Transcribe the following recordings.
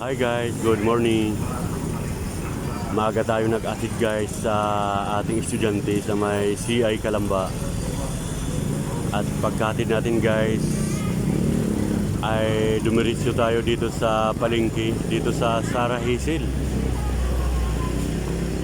Hi guys, good morning. Maaga tayo nag-atid guys sa ating estudyante sa may CI Kalamba. At pagkatid natin guys, ay dumiretso tayo dito sa palengke, dito sa Sara Hazel.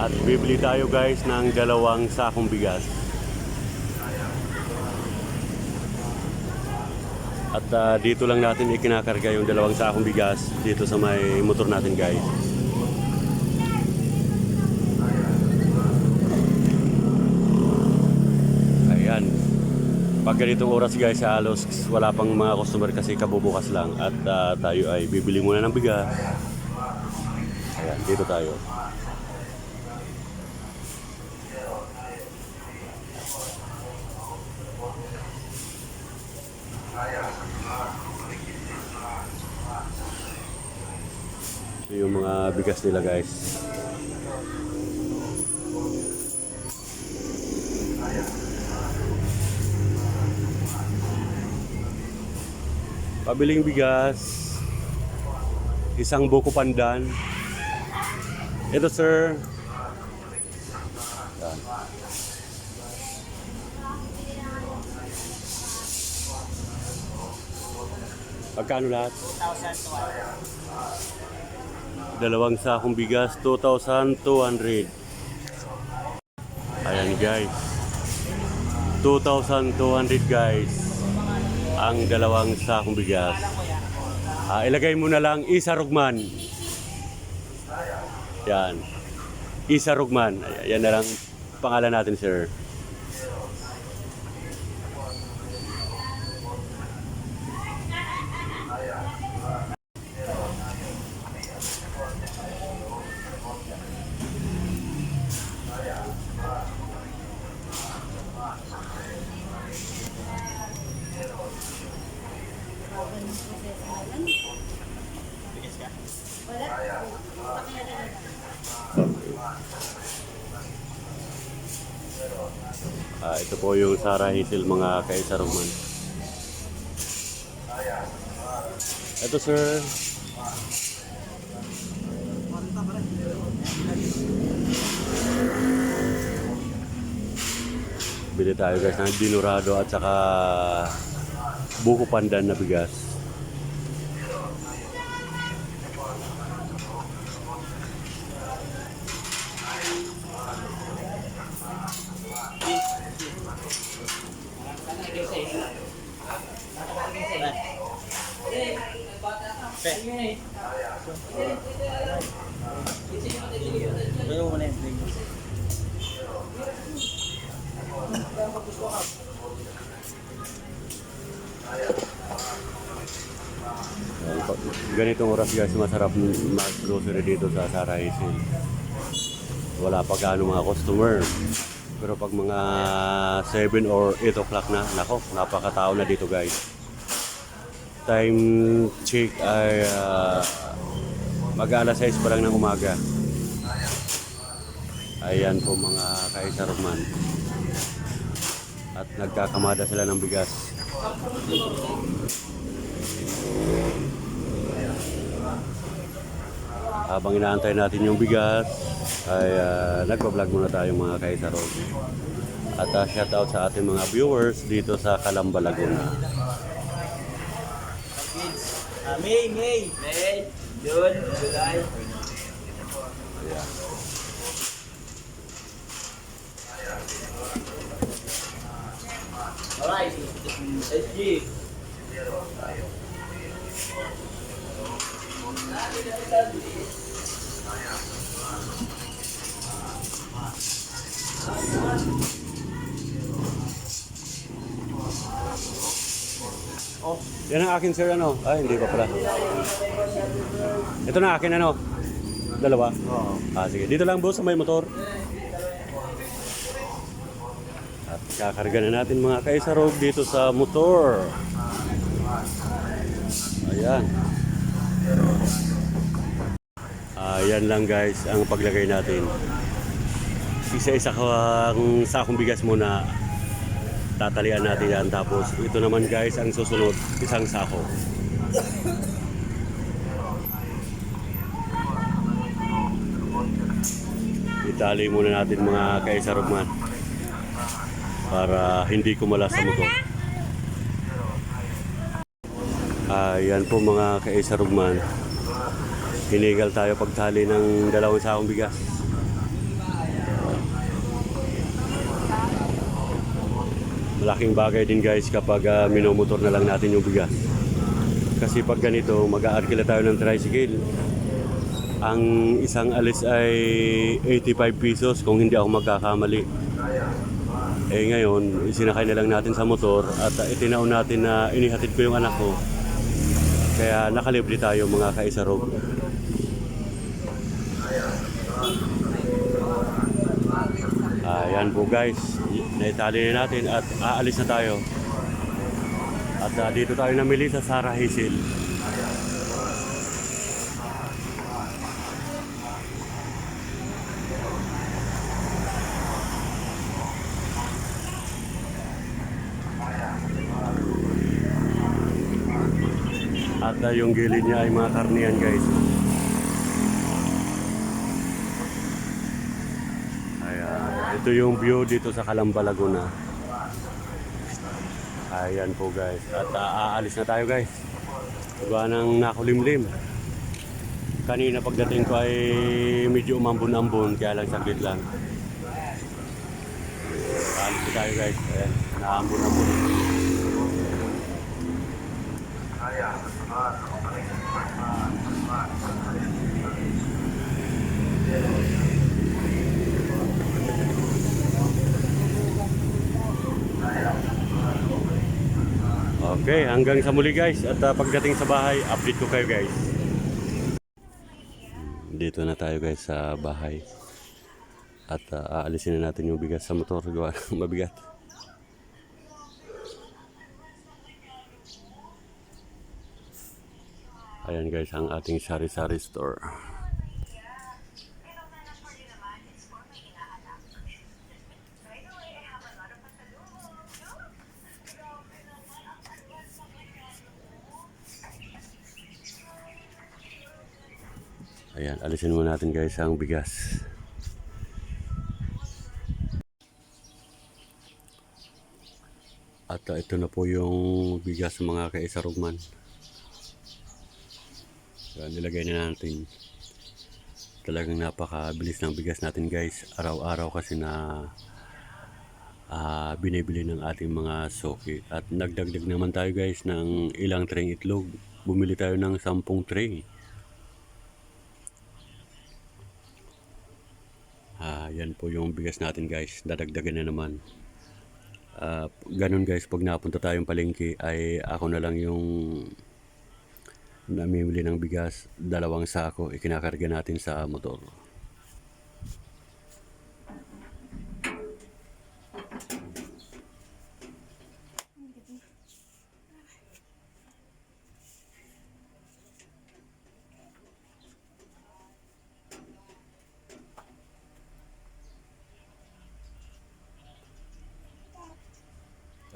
At bibili tayo guys ng dalawang sakong bigas. At ah, dito lang natin ikinakarga yung dalawang sakong bigas dito sa may motor natin guys. Ayan. Pag ganitong oras guys halos wala pang mga customer kasi kabubukas lang at ah, tayo ay bibili muna ng bigas. Ayan, dito tayo. Ito yung mga bigas nila guys. Pabiling bigas. Isang buko pandan. Ito sir. Yan. Pagkano lahat? Dalawang sakong bigas, 2,200. Ayan guys. 2,200 guys. Ang dalawang sakong bigas. Ah, ilagay mo na lang Isa Rugman. Yan. Isa Rugman. Ay- Yan na lang pangalan natin, sir. Ah, ito po yung Sarah Hazel mga kaisa Rugman. Ito, sir. Bili tayo guys ng dinurado at saka buko pandan na bigas. Pero mo na yung. Ganitong oras guys, masarap mag-grocery dito sa Hazel. Wala pa gaano mga customer. Pero pag mga 7 or 8 o'clock na, nako, napakatao na dito guys. Time check ay uh, mag alas 6 pa lang ng umaga. Ayan po mga kaisarman. At nagkakamada sila ng bigas. Habang inaantay natin yung bigas, ay uh, nagpa-vlog muna tayo mga kaisarog. At uh, shoutout sa ating mga viewers dito sa Calamba, Laguna. Ah, May, May. May. June, July. Ayan. Alright. SG. Oh, yan ang akin sir ano? Ay, hindi pa pala. Ito na akin ano? Dalawa? Oo. Ah, sige. Dito lang boss sa may motor. At kakarga na natin mga kaisarog dito sa motor. Ayan. Ayan lang guys ang paglagay natin. Isa-isa kang sakong bigas muna tatalian natin yan. Tapos ito naman guys, ang susunod, isang sako. Itali muna natin mga kaisarugman para hindi kumalas sa muto. Ayan po mga kaisarugman. Hinigal tayo pagtali ng dalawang sakong bigas. Malaking bagay din guys kapag ah, minomotor na lang natin yung bigas. Kasi pag ganito, mag-aarkila tayo ng tricycle. Ang isang alis ay 85 pesos kung hindi ako magkakamali. Eh ngayon, isinakay na lang natin sa motor at uh, itinaon natin na inihatid ko yung anak ko. Kaya nakalibre tayo mga kaisarog. Ayan po guys, naitali na natin at aalis na tayo. At ah, dito tayo namili sa Sarah Hazel. At ah, yung gilid niya ay mga karniyan guys. Ayan. Ito yung view dito sa Calamba, Laguna. Ayan po guys. At ah, aalis na tayo guys. Gawa ng nakulimlim. Kanina pagdating ko ay medyo umambon-ambon kaya lang saglit lang. Aalis na tayo guys. Ayan, naambon-ambon. Okay, hanggang sa muli guys. At ah, pagdating sa bahay, update ko kayo guys. Dito na tayo guys sa bahay. At ah, aalisin na natin yung bigas sa motor. Gawa mabigat. Ayan guys, ang ating sari-sari store. Ayan, alisin muna natin guys ang bigas. At uh, ito na po yung bigas ng mga kaisarugman. Ayan, nilagay na natin. Talagang napakabilis ng bigas natin guys. Araw-araw kasi na ah, binibili ng ating mga soki. At nagdagdag naman tayo guys ng ilang tray itlog. Bumili tayo ng 10 tray. Ah, yan po yung bigas natin guys. Dadagdagan na naman. Ah, ganun guys, pag napunta tayong palengke ay ako na lang yung namimili ng bigas. Dalawang sako, ikinakarga natin sa motor.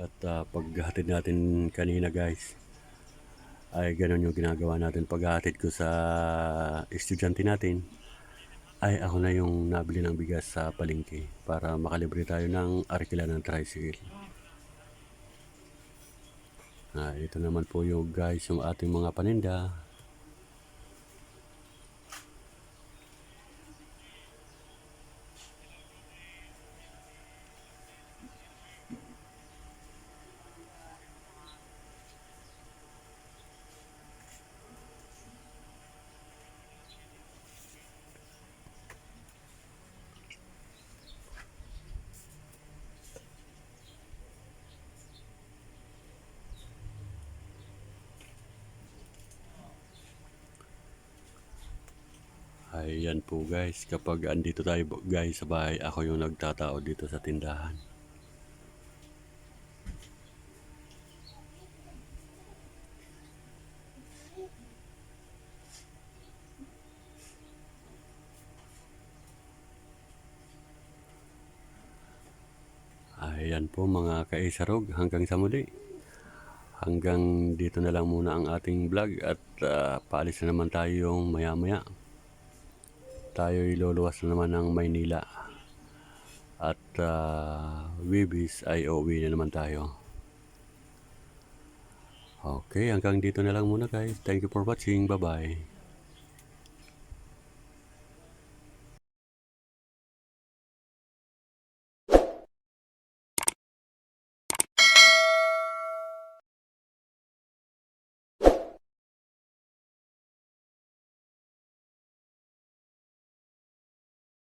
At ah, paghatid natin kanina guys, ay ganun yung ginagawa natin. Paghatid ko sa estudyante natin, ay ako na yung nabili ng bigas sa palengke para makalibre tayo ng arkila ng tricycle. Ah, ito naman po yung guys, yung ating mga paninda. Ayan po guys, kapag andito tayo guys sa bahay, ako yung nagtatao dito sa tindahan. Ayan po mga kaisarog, hanggang sa muli. Hanggang dito na lang muna ang ating vlog at ah, paalis na naman tayo maya maya. Tayo luluwas na naman ng Maynila. At uh, Wibis ay uuwi na naman tayo. Okay, hanggang dito na lang muna guys. Thank you for watching. Bye-bye.